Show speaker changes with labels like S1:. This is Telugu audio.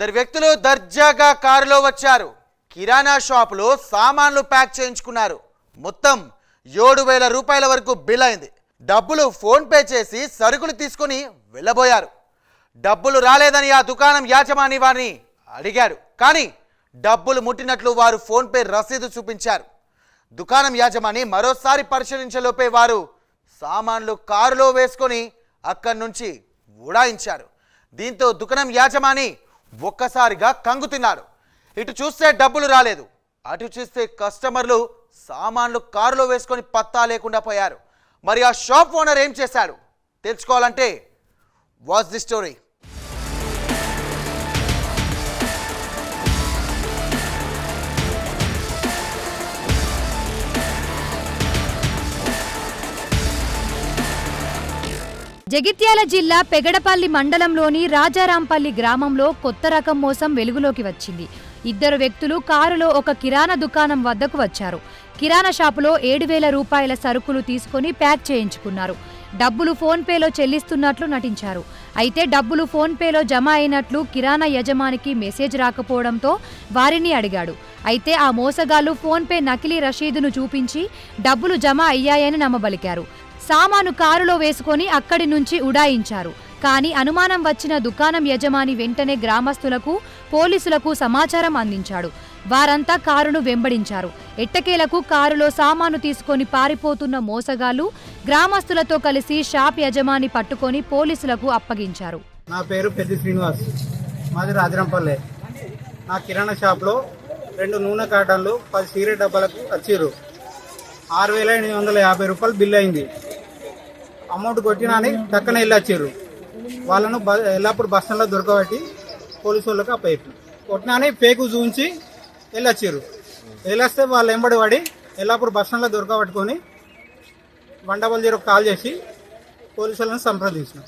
S1: ఇద్దరు వ్యక్తులు దర్జాగా కారులో వచ్చారు. కిరాణా షాపులో సామాన్లు ప్యాక్ చేయించుకున్నారు. మొత్తం ఏడు వేల రూపాయల వరకు బిల్ అయింది. డబ్బులు ఫోన్పే చేసి సరుకులు తీసుకొని వెళ్ళబోయారు. డబ్బులు రాలేదని ఆ దుకాణం యాజమాని వారిని అడిగాడు కానీ డబ్బులు ముట్టినట్లు వారు ఫోన్పే రసీదు చూపించారు. దుకాణం యాజమాని మరోసారి పరిశీలించలోపే వారు సామాన్లు కారులో వేసుకొని అక్కడి నుంచి ఉడాయించారు. దీంతో దుకాణం యాజమాని ఒక్కసారిగా కంగుతిన్నారు ఇటు చూస్తే డబ్బులు రాలేదు. అటు చూస్తే కస్టమర్లు సామాన్లు కారులో వేసుకొని పత్తా లేకుండా పోయారు. మరి ఆ షాప్ ఓనర్ ఏం చేశాడు? తెలుసుకోవాలంటే వాచ్ ది స్టోరీ.
S2: జగిత్యాల జిల్లా పెగడపల్లి మండలంలోని రాజారాంపల్లి గ్రామంలో కొత్త రకం మోసం వెలుగులోకి వచ్చింది. ఇద్దరు వ్యక్తులు కారులో ఒక కిరాణా దుకాణం వద్దకు వచ్చారు. కిరాణా షాపులో ఏడు వేల రూపాయల సరుకులు తీసుకొని ప్యాక్ చేయించుకున్నారు. డబ్బులు ఫోన్పేలో చెల్లిస్తున్నట్లు నటించారు. అయితే డబ్బులు ఫోన్పేలో జమ అయినట్లు కిరాణా యజమానికి మెసేజ్ రాకపోవడంతో వారిని అడిగాడు. అయితే ఆ మోసగాళ్ళు ఫోన్పే నకిలీ రషీదును చూపించి డబ్బులు జమ అయ్యాయని నమ్మబలికారు. సామాను కారులో వేసుకొని అక్కడి నుంచి ఉడాయించారు. కానీ అనుమానం వచ్చిన దుకాణం యజమాని వెంటనే గ్రామస్తులకు పోలీసులకు సమాచారం అందించాడు. వారంతా కారును వెంబడించారు. ఎట్టకేలకు కారులో సామాను తీసుకొని పారిపోతున్న మోసగాళ్ళు గ్రామస్తులతో కలిసి షాప్ యజమాని పట్టుకొని పోలీసులకు అప్పగించారు.
S3: నా పేరు పెద్ద శ్రీనివాస్. మాది రాజరంపల్లె. నా కిరాణా షాప్లో రెండు నూనె కాటన్లు పది సీర డబ్బాలకు వచ్చిర్రు ఆరు వేల ఎనిమిది వందల యాభై రూపాయలు బిల్ అయింది. అమౌంట్ కొట్టినాని టక్కన వెళ్ళి వచ్చిర్రు. వాళ్ళను ఎల్లప్పుడు బస్ దొరకబట్టి పోలీసు వాళ్ళకి అప్పయ్యారు కొట్టినాని పేకు చూపించి వెళ్ళొచ్చారు వెళ్ళొస్తే వాళ్ళు ఎంబడి పడి ఎల్లప్పుడు బస్ దొరకబట్టుకొని వన్ డబల్ జీరో కాల్ చేసి పోలీసు వాళ్ళని సంప్రదించినాం.